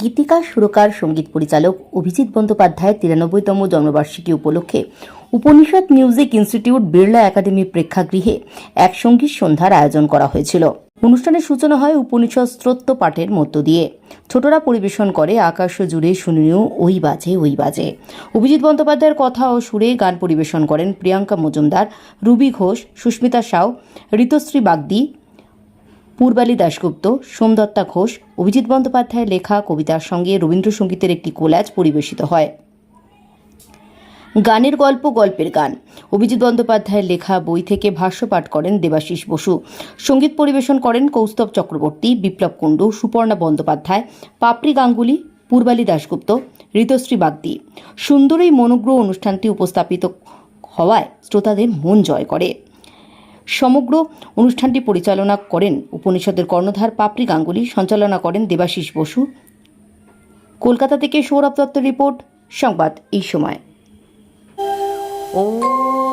গীতিকা, সুরকার, সংগীত পরিচালক অভিজিৎ বন্দ্যোপাধ্যায়ের তিরানব্বইতম জন্মবার্ষিকী উপলক্ষে Upanishad music institute Birla academy প্রেক্ষাগৃহে এক সংগীত সন্ধ্যার আয়োজন করা হয়েছিল। অনুষ্ঠানের সূচনা হয় উপনিষদ স্তোত্র পাঠের মধ্য দিয়ে। ছোটরা পরিবেশন করে, আকাশ জুড়ে শুনিও, ওই বাজে ওই বাজে। অভিজিৎ বন্দ্যোপাধ্যায়ের কথা ও সুরে গান পরিবেশন করেন প্রিয়াঙ্কা মজুমদার, রুবি ঘোষ, সুস্মিতা সাউ, ঋতুশ্রী বাগদি পূর্বালী দাশগুপ্ত, সোমদত্তা ঘোষ, অভিজিৎ বন্দ্যোপাধ্যায়ের লেখা কবিতার সঙ্গে রবীন্দ্রসঙ্গীতের একটি কোলাজ পরিবেশিত হয়। গানের গল্প গল্পের গান। অভিজিৎ বন্দ্যোপাধ্যায়ের লেখা বই থেকে ভাষ্য পাঠ করেন দেবাশিস বসু। সংগীত পরিবেশন করেন কৌস্তব চক্রবর্তী, বিপ্লব কুণ্ডু, সুপর্ণা বন্দ্যোপাধ্যায়, পাপড়ি গাঙ্গুলি, পূর্বালী দাশগুপ্ত, ঋতশ্রী বাগদি। সুন্দর এই মনোগ্রহ অনুষ্ঠানটি উপস্থাপিত হওয়ায় শ্রোতাদের মন জয় করে। সমগ্র অনুষ্ঠানটি পরিচালনা করেন উপনিষদের কর্ণধার পাপড়ি গাঙ্গুলি, সঞ্চালনা করেন দেবাশিস বসু। কলকাতা থেকে সৌরভ দত্ত রিপোর্ট, সংবাদ এই সময়। ॐ